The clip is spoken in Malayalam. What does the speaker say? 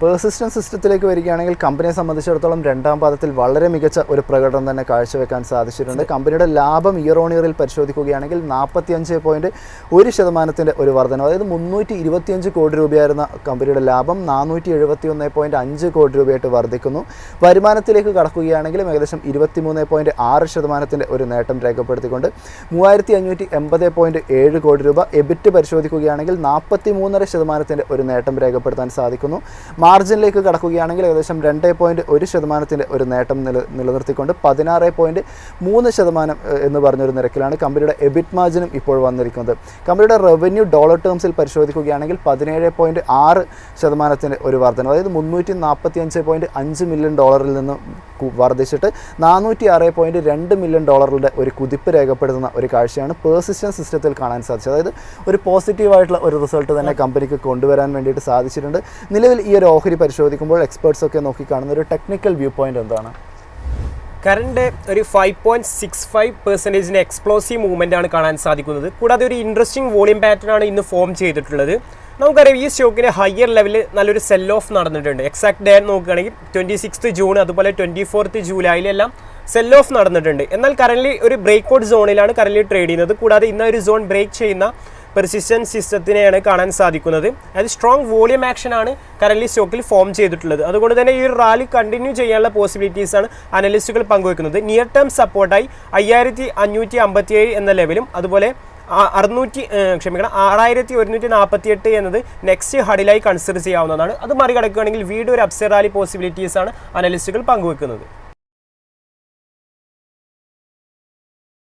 പേഴ്സിസ്റ്റൻസ് സിസ്റ്റത്തിലേക്ക് വരികയാണെങ്കിൽ കമ്പനിയെ സംബന്ധിച്ചിടത്തോളം രണ്ടാം പാദത്തിൽ വളരെ മികച്ച ഒരു പ്രകടനം തന്നെ കാഴ്ചവെക്കാൻ സാധിച്ചിട്ടുണ്ട്. കമ്പനിയുടെ ലാഭം ഇയർ ഓൺ ഇയറിൽ പരിശോധിക്കുകയാണെങ്കിൽ നാൽപ്പത്തി അഞ്ച് പോയിന്റ് ഒരു ശതമാനത്തിന്റെ ഒരു വർധനം അതായത് മുന്നൂറ്റി ഇരുപത്തിയഞ്ച് കോടി രൂപയായിരുന്ന കമ്പനിയുടെ ലാഭം നാനൂറ്റി എഴുപത്തി ഒന്ന് പോയിന്റ് അഞ്ച് കോടി രൂപയായിട്ട് വർദ്ധിക്കുന്നു വരുമാനത്തിലേക്ക് കടക്കുകയാണെങ്കിലും ഏകദേശം ഇരുപത്തിമൂന്ന് പോയിന്റ് ആറ് ശതമാനത്തിന്റെ ഒരു നേട്ടം രേഖപ്പെടുത്തിക്കൊണ്ട് മൂവായിരത്തി അഞ്ഞൂറ്റി എൺപത് പോയിന്റ് ഏഴ് കോടി രൂപ എബിറ്റ് പരിശോധിക്കുകയാണെങ്കിൽ നാൽപ്പത്തി മൂന്നര ശതമാനത്തിന്റെ ഒരു നേട്ടം രേഖപ്പെടുത്താൻ സാധിക്കുന്നു. മാർജിനിലേക്ക് കടക്കുകയാണെങ്കിൽ ഏകദേശം രണ്ട് പോയിന്റ് ഒരു ശതമാനത്തിന്റെ ഒരു നേട്ടം നില നിലനിർത്തിക്കൊണ്ട് പതിനാറ് പോയിന്റ് മൂന്ന് ശതമാനം എന്ന് പറഞ്ഞൊരു നിരക്കിലാണ് കമ്പനിയുടെ എബിറ്റ് മാർജിനും ഇപ്പോൾ വന്നിരിക്കുന്നത്. കമ്പനിയുടെ റവന്യൂ ഡോളർ ടേംസിൽ പരിശോധിക്കുകയാണെങ്കിൽ പതിനേഴ് പോയിന്റ് ആറ് ശതമാനത്തിന്റെ ഒരു വർധന അതായത് മുന്നൂറ്റി നാൽപ്പത്തി അഞ്ച് പോയിന്റ് അഞ്ച് മില്യൺ ഡോളറിൽ നിന്ന് വർദ്ധിച്ചിട്ട് നാനൂറ്റി ആറ് പോയിന്റ് രണ്ട് മില്യൺ ഡോളറുടെ ഒരു കുതിപ്പ് രേഖപ്പെടുത്തുന്ന ഒരു കാഴ്ചയാണ് പേഴ്സിസ്റ്റൻസ് സിസ്റ്റത്തിൽ കാണാൻ സാധിച്ചത്. അതായത് ഒരു പോസിറ്റീവായിട്ടുള്ള ഒരു റിസൾട്ട് തന്നെ കമ്പനിക്ക് കൊണ്ടുവരാൻ വേണ്ടിയിട്ട് സാധിച്ചിട്ടുണ്ട്. നിലവിൽ ഈ ഒരു ഓഹരി പരിശോധിക്കുമ്പോൾ എക്സ്പേർട്സ് ഒക്കെ നോക്കിക്കാണുന്ന ഒരു ടെക്നിക്കൽ വ്യൂ പോയിന്റ് എന്താണ്? കറണ്ട് ഒരു ഫൈവ് പോയിന്റ് സിക്സ് ഫൈവ് പെർസെന്റേജിന് എക്സ്പ്ലോസീവ് മൂവ്മെന്റ് ആണ് കാണാൻ സാധിക്കുന്നത്. കൂടാതെ ഒരു ഇൻട്രസ്റ്റിംഗ് വോളിയം പാറ്റേൺ ആണ് ഇന്ന് ഫോം ചെയ്തിട്ടുള്ളത്. നമുക്കറിയാം ഈ സ്റ്റോക്കിന് ഹയർ ലെവലിൽ നല്ലൊരു സെൽ ഓഫ് നടന്നിട്ടുണ്ട്. എക്സാക്ട് ഡേ നോക്കുകയാണെങ്കിൽ ട്വന്റി സിക്സ്ത് ജൂൺ അതുപോലെ ട്വന്റി ഫോർത്ത് ജൂലൈയിലെല്ലാം സെൽ ഓഫ് നടന്നിട്ടുണ്ട്. എന്നാൽ കറന്റ് ഒരു ബ്രേക്ക് ഔട്ട് സോണിലാണ് കറന്റ് ട്രേഡ് ചെയ്യുന്നത്. കൂടാതെ ഇന്ന ഒരു സോൺ ബ്രേക്ക് ചെയ്യുന്ന പെർസിസ്റ്റൻസ് സിസ്റ്റത്തിനെയാണ് കാണാൻ സാധിക്കുന്നത്. അതായത് സ്ട്രോങ് വോളിയം ആക്ഷൻ ആണ് കറന്റ് സ്റ്റോക്കിൽ ഫോം ചെയ്തിട്ടുള്ളത്. അതുകൊണ്ട് തന്നെ ഈ ഒരു റാലി കണ്ടിന്യൂ ചെയ്യാനുള്ള പോസിബിലിറ്റീസ് ആണ് അനലിസ്റ്റുകൾ പങ്കുവെക്കുന്നത്. നിയർ ടേം സപ്പോർട്ടായി അയ്യായിരത്തി അഞ്ഞൂറ്റി അമ്പത്തിയേഴ് എന്ന ലെവലും അതുപോലെ അറുന്നൂറ്റി ക്ഷമിക്കണം ആറായിരത്തി ഒരുന്നൂറ്റി നാൽപ്പത്തി എട്ട് എന്നത് നെക്സ്റ്റ് ഹഡിലായി കൺസിഡർ ചെയ്യാവുന്നതാണ്. അത് മറികടക്കുകയാണെങ്കിൽ വീണ്ടും ഒരു അപ്സെറാലി പോസിബിലിറ്റീസ് ആണ് അനലിസ്റ്റുകൾ പങ്കുവെക്കുന്നത്.